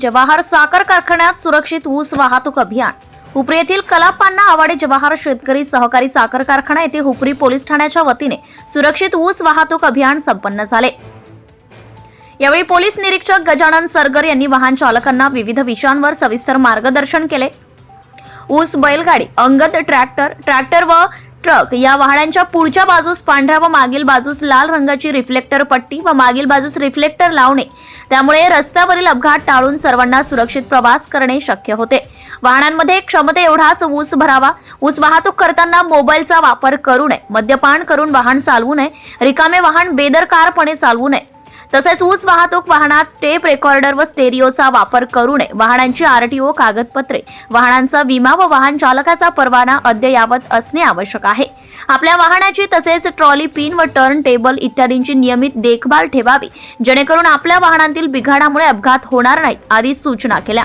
जवाहर साखर कारखान्यात सुरक्षित ऊस वाहतूक अभियान. हुपरी येथील कलापांना आवाडे जवाहर शेतकरी सहकारी साखर कारखाना येथे हुपरी पोलीस ठाण्याच्या वतीने सुरक्षित ऊस वाहतूक अभियान संपन्न झाले. यावेळी पोलीस निरीक्षक गजानन सरगर यांनी वाहन चालकांना विविध विषयांवर सविस्तर मार्गदर्शन केले. ऊस बैलगाडी अंगद ट्रॅक्टर ट्रॅक्टर व ट्रक या वाहनांच्या पुढच्या बाजूस पांढऱ्या व मागील बाजूस लाल रंगाची रिफ्लेक्टर पट्टी व मागील बाजूस रिफ्लेक्टर लावणे. त्यामुळे रस्त्यावरील अपघात टाळून सर्वांना सुरक्षित प्रवास करणे शक्य होते. वाहनांमध्ये क्षमते एवढाच ऊस भरावा. ऊस वाहतूक करताना मोबाईलचा वापर करू नये. मद्यपान करून वाहन चालवू नये. रिकामे वाहन बेदरकारपणे चालवू नये. तसेच ऊस वाहतूक वाहनात टेप रेकॉर्डर व स्टेरिओचा वापर करू नये. वाहनांची आरटीओ कागदपत्रे वाहनांचा विमा व वाहन चालकाचा परवाना अद्ययावत असणे आवश्यक आहे. आपल्या वाहनाची तसेच ट्रॉली पिन व टर्न टेबल इत्यादींची नियमित देखभाल ठेवावी. जेणेकरून आपल्या वाहनांतील बिघाडामुळे अपघात होणार नाहीत आदी सूचना केल्या.